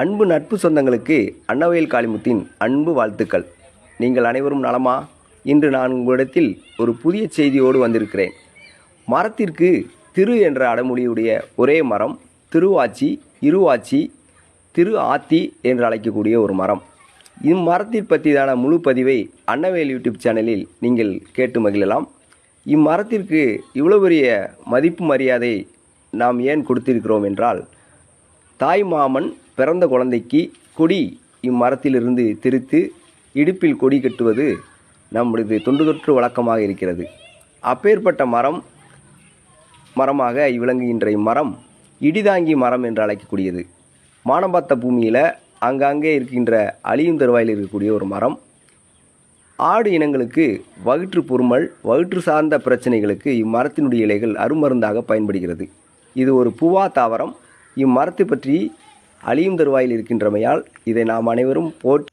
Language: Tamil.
அன்பு நட்பு சொந்தங்களுக்கு அன்னவயல் காளிமுத்தின் அன்பு வாழ்த்துக்கள். நீங்கள் அனைவரும் நலமா? இன்று நான் உங்களிடத்தில் ஒரு புதிய செய்தியோடு வந்திருக்கிறேன். மரத்திற்கு திரு என்ற அடமொழியுடைய ஒரே மரம் திருவாச்சி இருவாச்சி திரு ஆத்தி என்று அழைக்கக்கூடிய ஒரு மரம். இம்மரத்தை பற்றிதான முழு பதிவை அன்னவேல் யூடியூப் சேனலில் நீங்கள் கேட்டு மகிழலாம். இம்மரத்திற்கு இவ்வளோ பெரிய மதிப்பு மரியாதை நாம் ஏன் கொடுத்திருக்கிறோம் என்றால் தாய் மாமன் பிறந்த குழந்தைக்கு கொடி இம்மரத்திலிருந்து திரித்து இடுப்பில் கொடி கட்டுவது நம்முடைய தொன்று தொற்று வழக்கமாக இருக்கிறது. அப்பேற்பட்ட மரம் மரமாக விளங்குகின்ற இம்மரம் இடிதாங்கி மரம் என்று அழைக்கக்கூடியது. மானம்பாத்த பூமியில் அங்கங்கே இருக்கின்ற அழியும் தருவாயில் இருக்கக்கூடிய ஒரு மரம். ஆடு இனங்களுக்கு வயிற்று பொறுமல் வயிற்று சார்ந்த பிரச்சனைகளுக்கு இம்மரத்தினுடைய இலைகள் அருமருந்தாக பயன்படுகிறது. இது ஒரு பூவா தாவரம். இம்மரத்தை பற்றி அழியும் தருவாயில் இருக்கின்றமையால் இதை நாம் அனைவரும் போட்